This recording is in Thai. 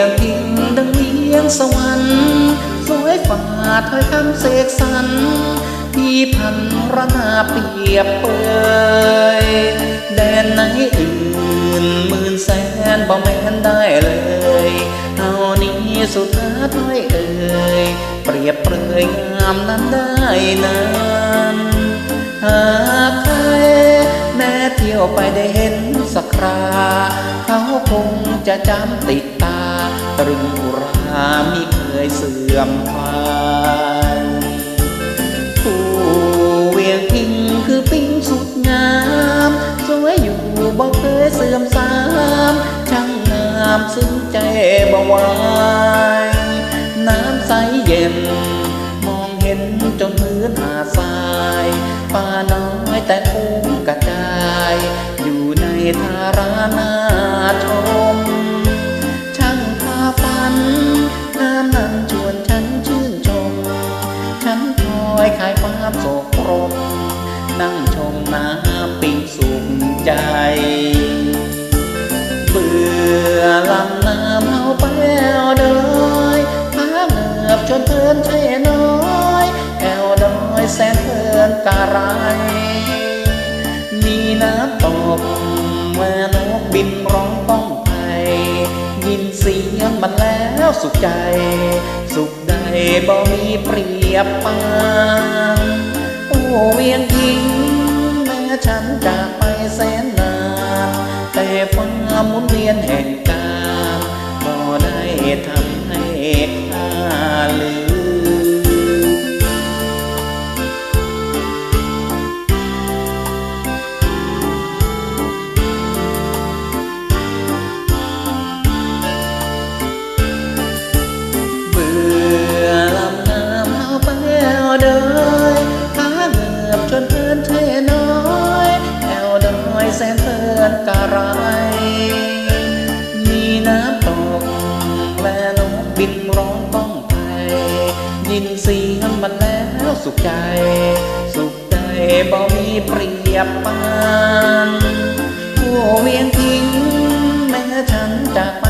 ยงยิงดังเวียงสวรรค์สวยฝ่าถ้อยคำเสกสรรพี่พันรนาเปรียบเปยแดนไหนอื่นหมื่นแสนบ่แม่นได้เลยเฮานี้สุดท้าถ้อยเอ่ยเปรียบเปรยงามนั้นได้นั้นหากใครแม้เที่ยวไปได้เห็นสักครา เขาคงจะจำติดตา รึงอุรามิเคยเสื่อมคลายผู้เวียงพิงคือปิ้งสุดงามสวยอยู่บ่เคยเสื่อมสามช่างงามซึ้งใจบ่ไหวายน้ำใสเย็น มองเห็นจนพื้นหาดทรายป่าน้อยแต่คุ้งกระจาย อยู่ในทารานาชมช่าง ฝันน้ำนั้นชวนฉันชื่นชม ฉันคอยขายความโศกรม นั่งชมน้ำปิงสุขใจ เบื่อลำน้ำเฮาไปแล้วเดยพาเงือบจนเพลินใช่น้อยแอวดอยแสนเพลินกะไร มีน้ำตกแม่นกบินร้องต้องไปยินเสียงมันแล้ว สุขใจ สุขใดบ่มีเปรียบปานโอ้เวียงทิ้งแม้ฉันจากไปแสนนาน แต่ฟ้ามุนเวียนแห่งกา การมีน้ำตกแม่นกบินร้องต้องไปยินเสียงมันแล้วสุขใจ สุขใจบ่มีเปรียบปานผู้เวียนทิ้งแม่ฉันจากไป